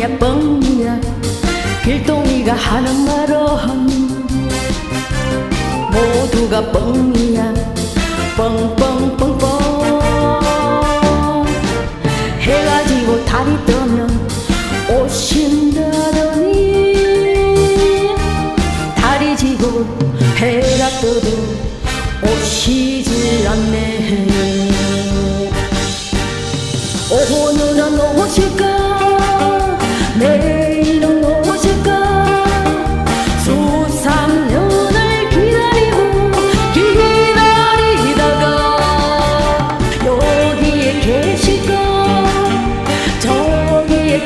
뻥이야 뻥이야. 길동이가 하는 말은 모두가 뻥이야. 뻥뻥뻥뻥. 해가 지고 달이 뜨면 오신다더니 달이 지고 해가 떠도 오시질 않네. 오늘은 오실까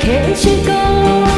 天使が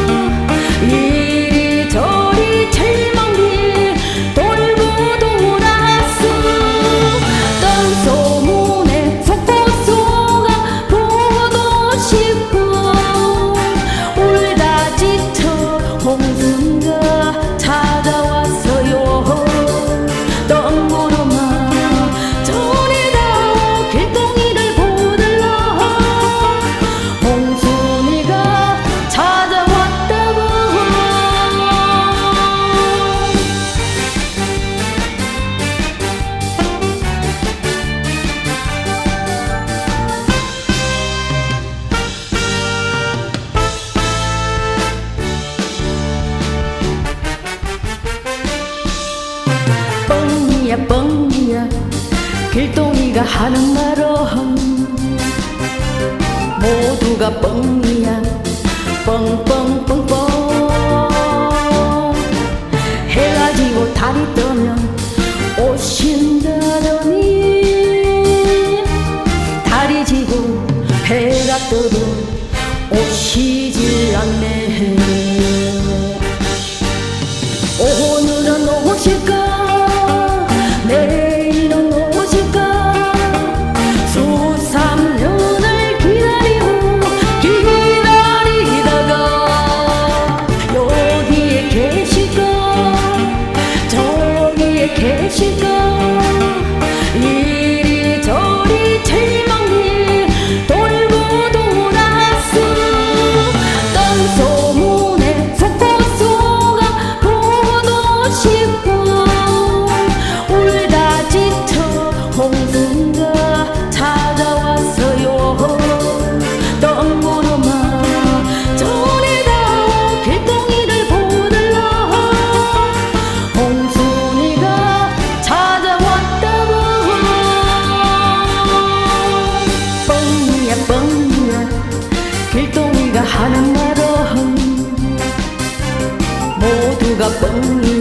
뻥이야. 뻥이야 길동이가 하는 말은 모두가 뻥이야. 뻥뻥뻥뻥 해가 지고 달이 뜨면 오신다더니. 달이 지고 해가 떠도 오시질 않네 길동이가 하는 말은 모두가 뻥뻥